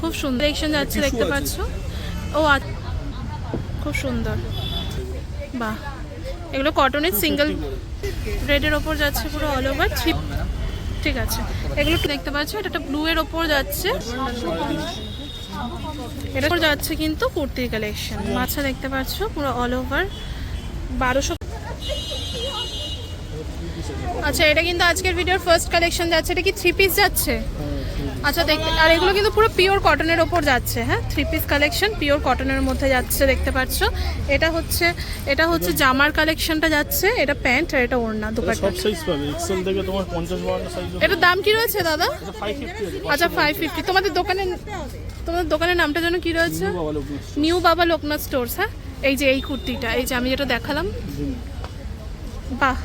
খুব সুন্দর কালেকশন যাচ্ছে দেখতে। পাচ্ছ? ও খুব সুন্দর। বাহ। এগুলো কটনের সিঙ্গেল রেডের ওপর যাচ্ছে পুরো অল ওভার থ্রি ঠিক আছে। এগুলো দেখতে পাচ্ছ? এটা একটা ব্লু এর ওপর যাচ্ছে। এটা ওপর যাচ্ছে কিন্তু কুর্তির কালেকশন মাছা দেখতে পাচ্ছ? পুরো অল ওভার বারোশো আচ্ছা এটা কিন্তু আজকের ভিডিওর ফার্স্ট কালেকশন যাচ্ছে। এটা কি থ্রি পিস যাচ্ছে? আচ্ছা দেখতে আর এগুলো কিন্তু পুরো পিওর কটনের ওপর যাচ্ছে হ্যাঁ? থ্রি পিস কালেকশন পিওর কটনের মধ্যে যাচ্ছে দেখতে পাচ্ছ। এটা হচ্ছে এটা হচ্ছে জামার কালেকশনটা যাচ্ছে এটা প্যান্ট আর এটা ওড়না এটা দুপাট্টা। সব সাইজ পাবে এক্সেল থেকে তোমার পঞ্চাশ বাউন্ন সাইজ এটার দাম কি রয়েছে দাদা? এটা ফাইভ ফিফটি আছে আচ্ছা ফাইভ ফিফটি তোমাদের দোকানে তোমাদের দোকানের নামটা যেন কি রয়েছে? নিউ বাবা লোকনাথ স্টোর্স হ্যাঁ? এই যে এই কুর্তিটা এই যে আমি যেটা দেখালাম। বাহ।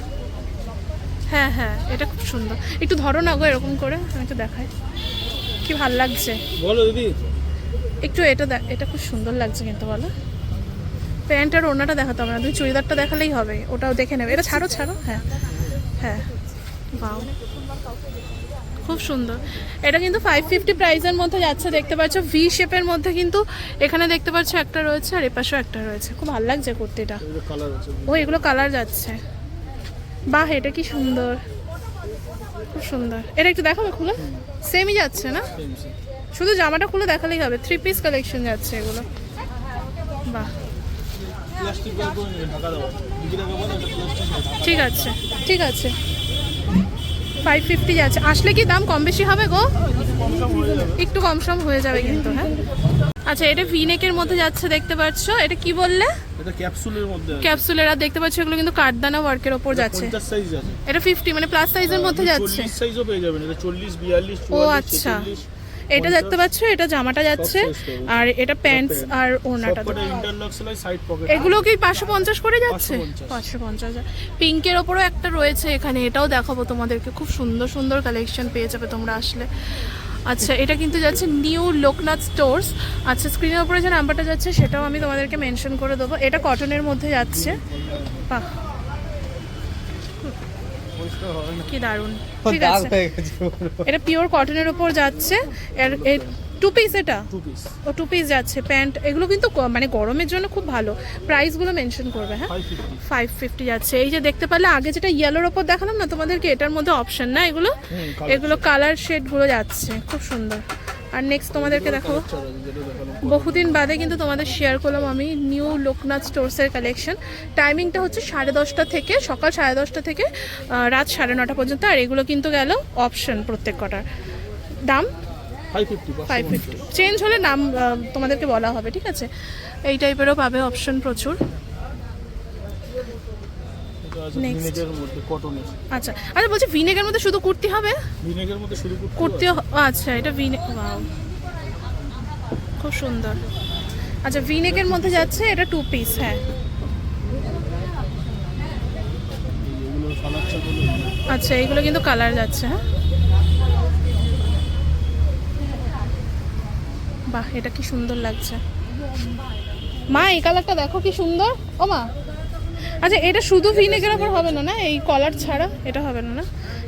হ্যাঁ হ্যাঁ এটা খুব সুন্দর। একটু ধরো না গো এরকম করে আমি একটু দেখাই। কি ভালো লাগছে? বলো দিদি। একটু এটা দেখ এটা খুব সুন্দর লাগছে কিন্তু বলো। প্যান্ট আর ওড়নাটা দেখাতে হবে না তুমি চুড়িদারটা দেখালেই হবে ওটাও দেখে নেবে। এটা ছাড়ো ছাড়ো হ্যাঁ হ্যাঁ। বাও খুব সুন্দর। এটা কিন্তু ফাইভ ফিফটি প্রাইসের মধ্যে যাচ্ছে দেখতে পাচ্ছ। ভি শেপের মধ্যে কিন্তু এখানে দেখতে পাচ্ছ একটা রয়েছে আর এপাশেও একটা রয়েছে। খুব ভালো লাগছে কুর্তিটা। ও এগুলো কালার যাচ্ছে। বাহ এটা কি সুন্দর। খুব সুন্দর। এটা একটু দেখাবে খুলে? সেমই যাচ্ছে না। শুধু জামাটা খুলে দেখালেই হবে। থ্রি পিস কালেকশন যাচ্ছে এগুলো। বাহ। ঠিক আছে ঠিক আছে। ফাইভ ফিফটি যাচ্ছে। আসলে কি দাম কম বেশি হবে গো? একটু কম সম হয়ে যাবে কিন্তু হ্যাঁ? আচ্ছা এটা ভিনেকের মধ্যে যাচ্ছে দেখতে পাচ্ছ। এটা কি বললে? এটা ক্যাপসুলের মধ্যে ক্যাপসুলের আর দেখতে পাচ্ছ এগুলো কিন্তু কাঠদানা ওয়ার্কের ওপর যাচ্ছে। পঞ্চাশ সাইজ আছে। এটা ফিফটি মানে প্লাস সাইজের মধ্যে যাচ্ছে। চল্লিশ সাইজও পেয়ে যাবেন। এটা চল্লিশ বিয়াল্লিশ ও আচ্ছা। এটা দেখতে পাচ্ছ এটা জামাটা যাচ্ছে। আর এটা প্যান্টস আর ওড়নাটা এগুলো কি পাঁচশো পঞ্চাশ করে যাচ্ছে? 550 পাঁচশো পঞ্চাশ পিঙ্কের ওপরও একটা রয়েছে এখানে এটাও দেখাবো তোমাদেরকে। খুব সুন্দর সুন্দর কালেকশন পেয়ে যাবে তোমরা আসলে। আচ্ছা এটা কিন্তু যাচ্ছে নিউ লোকনাথ স্টোর্স। আচ্ছা স্ক্রিনের উপরে যে নাম্বারটা যাচ্ছে সেটাও আমি তোমাদেরকে মেনশন করে দেবো। এটা কটনের মধ্যে যাচ্ছে। বাহ। কি দারুণ। ঠিক আছে। এটা পিওর কটনের উপর যাচ্ছে। এর টু পিস এটা? টু পিস ও টু পিস যাচ্ছে। প্যান্ট এগুলো কিন্তু ক- মানে গরমের জন্য খুব ভালো। প্রাইসগুলো মেনশন করবে হ্যাঁ? ফাইভ ফিফটি ফাইভ ফিফটি যাচ্ছে। এই যে দেখতে পারলে আগে যেটা ইয়েলোর ওপর দেখালাম না তোমাদেরকে এটার মধ্যে অপশন না এগুলো? হুম, colour এগুলো কালার শেডগুলো যাচ্ছে। খুব সুন্দর। আর নেক্সট তোমাদেরকে দেখাবো। বহুদিন বাদে কিন্তু তোমাদের শেয়ার করলাম আমি নিউ লোকনাথ স্টোর্সের কালেকশন টাইমিংটা হচ্ছে সাড়ে দশটা থেকে সকাল সাড়ে দশটা থেকে আহ, রাত সাড়ে নটা পর্যন্ত। আর এগুলো কিন্তু গেল অপশন প্রত্যেক কটার। দাম? ফাইভ ফিফটি চেঞ্জ হলে নাম তোমাদেরকে বলা হবে ঠিক আছে? এই টাইপেরও পাবে অপশন প্রচুর। আচ্ছা আচ্ছা বলছি ভিনেগার মধ্যে শুধু কুর্তি হবে? ভিনেগারের মধ্যে শুরু করতে আচ্ছা এটা ভিনে খুব সুন্দর। আচ্ছা ভিনেকের মধ্যে যাচ্ছে এটা টু পিস হ্যাঁ। আচ্ছা এইগুলো কিন্তু কালার যাচ্ছে হ্যাঁ। বাহ এটা কি সুন্দর লাগছে। মা এই কালারটা দেখো কি সুন্দর। ও মা। আচ্ছা এটা শুধু ভিনেগার ওপর হবে না না? এই কলার ছাড়া এটা হবে না না?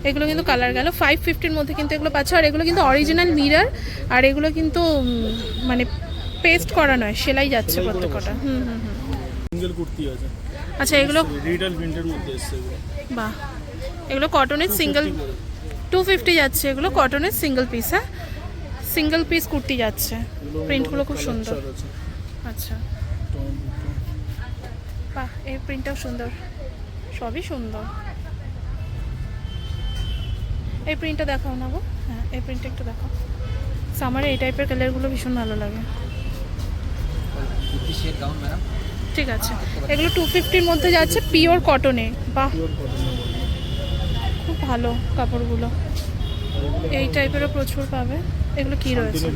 এগুলো কিন্তু কালার গেল। ফাইভ ফিফটির মধ্যে কিন্তু এগুলো পাচ্ছ আর এগুলো কিন্তু অরিজিনাল মিরার আর এগুলো কিন্তু মানে পেস্ট করা নয় সেলাই যাচ্ছে প্রত্যেকটা। হুম হুম হুম। সিঙ্গেল কুর্তি আছে। আচ্ছা এগুলো রিটেল প্রিন্টের মধ্যে এসছে এগুলো। বাহ। এগুলো কটনের সিঙ্গেল টু ফিফটি যাচ্ছে এগুলো কটনের সিঙ্গেল পিস হ্যাঁ? সিঙ্গেল পিস কুর্তি যাচ্ছে। প্রিন্টগুলো খুব সুন্দর। আচ্ছা। বাহ এই প্রিন্টটাও সুন্দর। সবই সুন্দর। এই প্রিন্টটা দেখাও না গো। হ্যাঁ এই প্রিন্টটা একটু দেখাও। সামারে এই টাইপের কালারগুলো ভীষণ ভালো লাগে। ঠিক আছে। এগুলো টু ফিফটির মধ্যে যাচ্ছে পিওর কটনে বাহ। খুব ভালো কাপড়গুলো। এই টাইপেরও প্রচুর পাবে। এগুলো কি রয়েছে?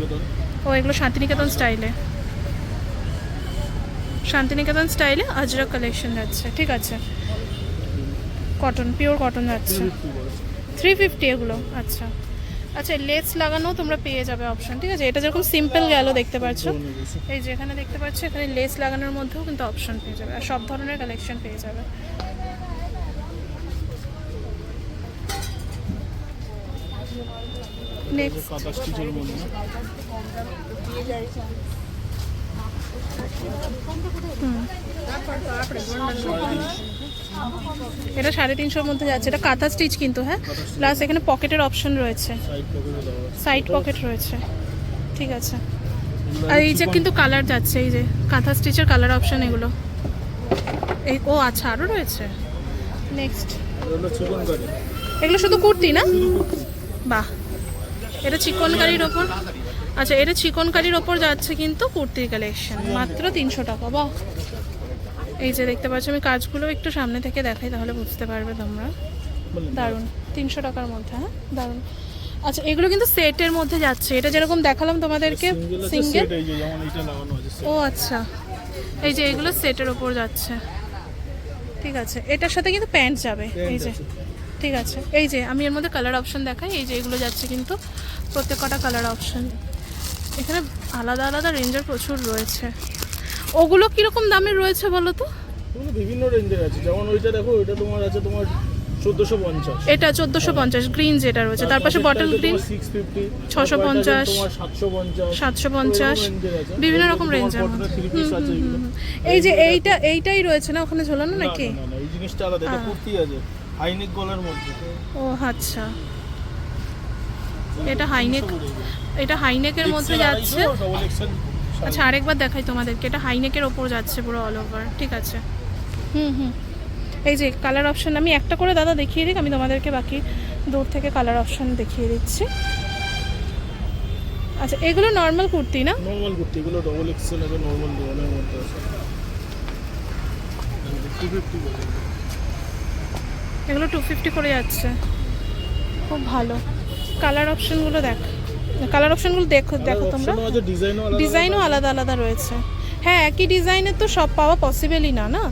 ও এগুলো শান্তিনিকেতন স্টাইলে। শান্তিনিকেতন স্টাইলে আজরা কালেকশন যাচ্ছে ঠিক আছে? কটন পিওর কটন যাচ্ছে। থ্রি ফিফটি এগুলো আচ্ছা। আচ্ছা লেস লাগানো তোমরা পেয়ে যাবে অপশন ঠিক আছে? এটা যেরকম সিম্পল গেল দেখতে পাচ্ছ। এই যেখানে দেখতে পাচ্ছ এখানে লেস লাগানোর মধ্যেও কিন্তু অপশন পেয়ে যাবে আর সব ধরনের কালেকশন পেয়ে যাবে। নেক্সট এটা সাড়ে তিনশোর মধ্যে যাচ্ছে। এটা কাঁথা স্টিচ কিন্তু হ্যাঁ? প্লাস এখানে পকেটের অপশন রয়েছে। সাইড পকেটে রয়েছে। ঠিক আছে। আর এই যে কিন্তু কালার যাচ্ছে এই যে কাঁথা স্টিচের কালার অপশন এগুলো। এই ও আচ্ছা আরও রয়েছে। নেক্সট এগুলো শুধু কুর্তি না? বাহ। এটা চিকনকারির ওপর? আচ্ছা এটা চিকনকারির ওপর যাচ্ছে কিন্তু কুর্তির কালেকশন। মাত্র তিনশো টাকা বাহ। এই যে দেখতে পাচ্ছ আমি কাজগুলো একটু সামনে থেকে দেখাই তাহলে বুঝতে পারবে তোমরা। দারুণ তিনশো টাকার মধ্যে হ্যাঁ? দারুণ। আচ্ছা এগুলো কিন্তু সেটের মধ্যে যাচ্ছে। এটা যেরকম দেখালাম তোমাদেরকে সিঙ্গেল। ও আচ্ছা। এই যে এগুলো সেটের ওপর যাচ্ছে। ঠিক আছে এটার সাথে কিন্তু প্যান্ট যাবে এই যে। ঠিক আছে। এই যে আমি এর মধ্যে কালার অপশন দেখাই। এই যে এগুলো যাচ্ছে কিন্তু প্রত্যেক কটা কালার অপশন এখানে আলাদা আলাদা রেঞ্জের প্রচুর রয়েছে। ওগুলো কীরকম দামের রয়েছে বলো তো? বিভিন্ন রেঞ্জের আছে। যেমন ওইটা দেখো ওইটা তোমার আছে তোমার চোদ্দোশো পঞ্চাশ। এটা চোদ্দোশো পঞ্চাশ গ্রিন যেটা রয়েছে। তার পাশে বটল গ্রিন সিক্স ফিফটি 650 তোমার সাতশো পঞ্চাশ সাতশো পঞ্চাশ বিভিন্ন রকম আছে এই যে এইটা এইটাই রয়েছে না ওখানে ঝোলানো নাকি? এই জিনিসটা আলাদা এটা কুর্তি আছে। হাইনেক গলার মধ্যে। ও আচ্ছা। এটা হাইনেক এটা হাইনেকের মধ্যে যাচ্ছে? আচ্ছা আরেকবার দেখাই তোমাদেরকে। এটা হাইনেকের ওপর যাচ্ছে পুরো অল ওভার ঠিক আছে। হুম হুম। এই যে কালার অপশন আমি একটা করে দাদা দেখিয়ে দিক আমি তোমাদেরকে বাকি দূর থেকে কালার অপশন দেখিয়ে দিচ্ছি। আচ্ছা এগুলো নর্মাল কুর্তি না? নর্মাল কুর্তি এগুলো ডবল এক্সেল আছে নর্মাল দোকানের মধ্যে। আছে এগুলো টু ফিফটি করে যাচ্ছে। খুব ভালো। কালার অপশনগুলো দেখ। কালার অপশনগুলো দেখো দেখো তোমরা। ডিজাইনও আলাদা আলাদা। রয়েছে। হ্যাঁ একই ডিজাইনের তো সব পাওয়া পসিবলই না না?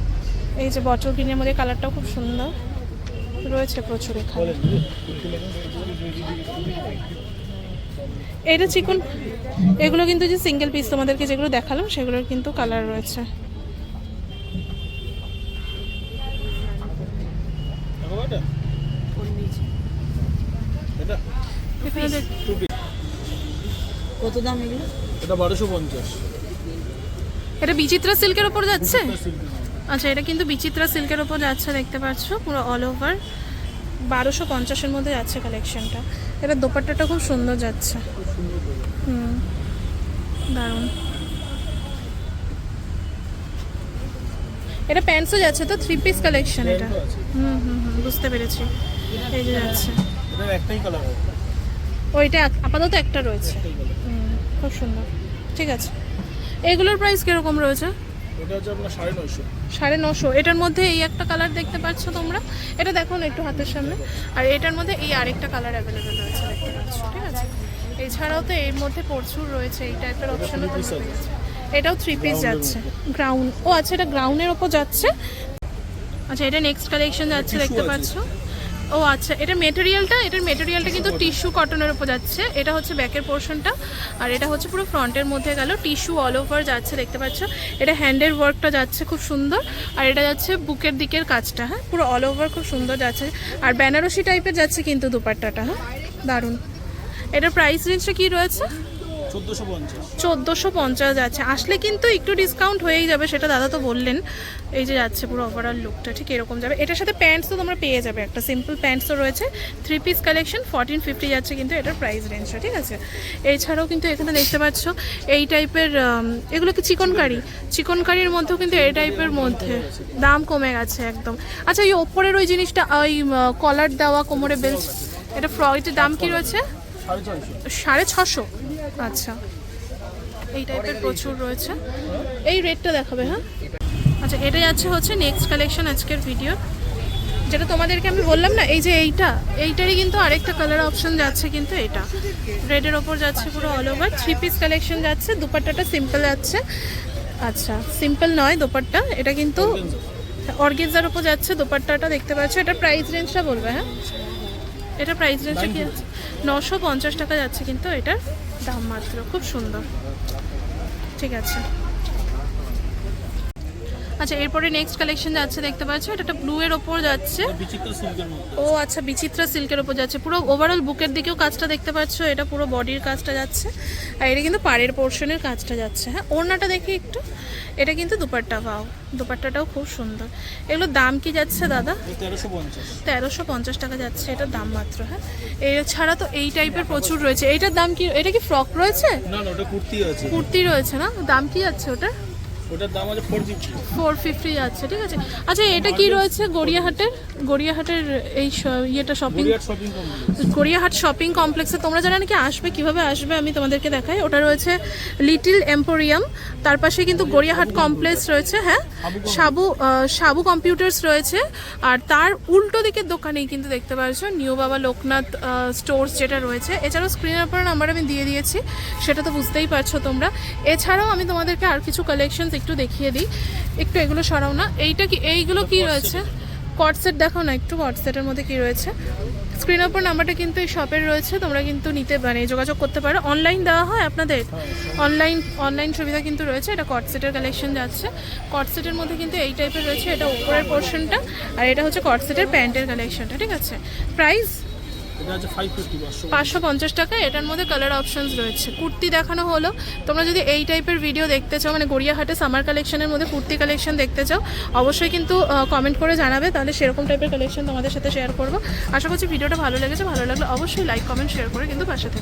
এই যে বটল গ্রিনের মধ্যে কালারটাও খুব সুন্দর। রয়েছে প্রচুর এখানে? এটা চিকন এগুলো কিন্তু যে সিঙ্গেল পিস তোমাদেরকে যেগুলো দেখালাম সেগুলোর কিন্তু কালার রয়েছে দেখো এটা? এটা এখানে দেখ- টু পিস কত দাম এগুলো? এটা বারোশো পঞ্চাশ। এটা বিচিত্রা সিল্কের ওপর যাচ্ছে? আচ্ছা এটা কিন্তু বিচিত্রা সিল্কের ওপর যাচ্ছে দেখতে পাচ্ছ পুরো অল ওভার বারোশো পঞ্চাশের মধ্যে যাচ্ছে কালেকশনটা এটা দোপাট্টাটা খুব সুন্দর যাচ্ছে। হুম দারুণ। এটা প্যান্টসও যাচ্ছে তো থ্রি পিস কালেকশন এটা। হুম হুম হুম বুঝতে পেরেছি। এই যে যাচ্ছে। একটাই কালার হবে। ওইটা আপাতত একটা রয়েছে। খুব সুন্দর। ঠিক আছে। এগুলোর প্রাইস কীরকম রয়েছে? এটা হচ্ছে আপনার সাড়ে নয়শো। সাড়ে নশো এটার মধ্যে এই একটা কালার দেখতে পাচ্ছ তোমরা? এটা দেখো না একটু হাতের সামনে। আর এটার মধ্যে এই আরেকটা কালার অ্যাভেলেবেল রয়েছে দেখতে পাচ্ছ। ঠিক আছে? এছাড়াও তো এর মধ্যে প্রচুর রয়েছে। এই টাইপের অপশনও তোমরা। এটাও থ্রি পিস যাচ্ছে। গ্রাউন্ড ও আচ্ছা এটা গ্রাউন্ডের ওপর যাচ্ছে। আচ্ছা এটা নেক্সট কালেকশন যাচ্ছে দেখতে। পাচ্ছ। ও আচ্ছা এটা মেটেরিয়ালটা এটার মেটেরিয়ালটা কিন্তু টিস্যু কটনের উপর যাচ্ছে। এটা হচ্ছে ব্যাকের পোর্শনটা আর এটা হচ্ছে পুরো ফ্রন্টের মধ্যে গেল। টিস্যু অল ওভার যাচ্ছে, দেখতে পাচ্ছ? এটা হ্যান্ডের ওয়ার্কটা যাচ্ছে খুব সুন্দর। আর এটা যাচ্ছে বুকের দিকের কাজটা হ্যাঁ? পুরো অল ওভার খুব সুন্দর যাচ্ছে। আর বেনারসি টাইপের যাচ্ছে কিন্তু দুপাট্টাটা হ্যাঁ? দারুণ। এটার প্রাইস রেঞ্জটা কী রয়েছে? চোদ্দোশো পঞ্চাশ। যাচ্ছে। আসলে কিন্তু একটু ডিসকাউন্ট হয়েই যাবে সেটা দাদা তো বললেন। এই যে যাচ্ছে পুরো ওভারঅল লুকটা ঠিক এরকম যাবে। এটার সাথে প্যান্টস তো তোমরা পেয়ে যাবে। একটা সিম্পল প্যান্টসও রয়েছে। Three piece collection fourteen fifty যাচ্ছে কিন্তু এটার প্রাইস রেঞ্জটা ঠিক আছে? এছাড়াও কিন্তু এখানে দেখতে পাচ্ছ এই টাইপের এগুলো কি চিকন কারি চিকন কারির মধ্যেও কিন্তু এই টাইপের মধ্যে দাম কমে গেছে একদম। আচ্ছা এই ওপরের ওই জিনিসটা ওই কলার দেওয়া কোমরে বেল্ট এটা ফ্রকের দাম কি রয়েছে? সাড়ে ছশো আচ্ছা। এই টাইপের প্রচুর রয়েছে। এই রেটটা দেখাবে হ্যাঁ? আচ্ছা এটা যাচ্ছে হচ্ছে নেক্সট কালেকশন আজকের ভিডিও যেটা তোমাদেরকে আমি বললাম না এই যে এইটা এইটারই কিন্তু আরেকটা কালার অপশন যাচ্ছে কিন্তু এটা। রেডের ওপর যাচ্ছে পুরো all over three piece collection যাচ্ছে দুপাট্টাটা সিম্পল যাচ্ছে। আচ্ছা সিম্পল নয় দোপাট্টা এটা কিন্তু অর্গেনজার ওপর যাচ্ছে দোপাট্টাটা দেখতে পাচ্ছ। এটা প্রাইস রেঞ্জটা বলবে হ্যাঁ? এটা প্রাইস রেঞ্জটা কি? আছে নশো পঞ্চাশ টাকা যাচ্ছে কিন্তু এটার দাম মাত্র। খুব সুন্দর। ঠিক আছে। আচ্ছা এরপরে নেক্সট কালেকশন যাচ্ছে দেখতে পাচ্ছ? এটা একটা ব্লু এর ওপর যাচ্ছে। ও আচ্ছা বিচিত্রা সিল্কের ওপর যাচ্ছে। পুরো ওভারঅল বুকের দিকেও কাজটা দেখতে পাচ্ছ এটা পুরো বডির কাজটা যাচ্ছে। আর এটা কিন্তু পাড়ের পোর্শনের কাজটা যাচ্ছে। হ্যাঁ ওড়নাটা দেখি একটু। এটা কিন্তু দুপাট্টা পাও দুপাট্টাটাও খুব সুন্দর। এগুলোর দাম কি যাচ্ছে দাদা? তেরোশো পঞ্চাশ। টাকা যাচ্ছে এটার দাম মাত্র হ্যাঁ? এছাড়া তো এই টাইপের প্রচুর রয়েছে। এইটার দাম কি এটা কি ফ্রক রয়েছে? কুর্তি রয়েছে না? দাম কি যাচ্ছে ওটা ওটার দাম আছে ফোর ফিফটি যাচ্ছে ঠিক আছে। আচ্ছা এটা কি রয়েছে গড়িয়াহাটের? গড়িয়াহাটের এই ইয়েটা শপিং গড়িয়াহাট শপিং কমপ্লেক্সে তোমরা যারা নাকি আসবে কীভাবে আসবে আমি তোমাদেরকে দেখাই। ওটা রয়েছে লিটিল এম্পোরিয়াম তার পাশে কিন্তু গড়িয়াহাট কমপ্লেক্স রয়েছে হ্যাঁ? সাবু সাবু কম্পিউটার্স রয়েছে। আর তার উল্টো দিকের দোকানেই কিন্তু দেখতে পাচ্ছ নিউ বাবা লোকনাথ স্টোর্স যেটা রয়েছে। এছাড়াও স্ক্রিনের উপর নাম্বার আমি দিয়ে দিয়েছি সেটা তো বুঝতেই পারছ তোমরা। এছাড়াও আমি তোমাদেরকে আর কিছু কালেকশনস একটু দেখিয়ে দিই। একটু এগুলো সরাও না। এইটা কি এইগুলো কি রয়েছে? কটসেট দেখো না, একটু কটসেটের মধ্যে কি রয়েছে? স্ক্রিন ওপর নাম্বারটা কিন্তু এই শপের রয়েছে, তোমরা কিন্তু নিতে মানে যোগাযোগ করতে পারো। অনলাইন দেওয়া হয় আপনাদের? অনলাইন অনলাইন সুবিধা কিন্তু রয়েছে, এটা কটসেটের কালেকশন যাচ্ছে। কটসেটের মধ্যে কিন্তু এই টাইপের রয়েছে, এটা উপরের পোর্শনটা আর এটা হচ্ছে কটসেটের প্যান্টের কালেকশনটা ঠিক আছে? প্রাইস এটা আছে ফাইভ ফিফটি পাঁচশো পাঁচশো পঞ্চাশ টাকা, এটার মধ্যে কালার অপশনস রয়েছে। কুর্তি দেখানো হলো। তোমরা যদি এই টাইপের ভিডিও দেখতে চাও মানে গড়িয়াহাটে সামার কালেকশনের মধ্যে কুর্তি কালেকশন দেখতে চাও, অবশ্যই কিন্তু কমেন্ট করে জানাবে। তাহলে সেরকম টাইপের কালেকশন তোমাদের সাথে শেয়ার করব। আশা করছি ভিডিওটা ভালো লেগেছে। ভালো লাগলে অবশ্যই লাইক কমেন্ট শেয়ার করে কিন্তু পাশে থেকে।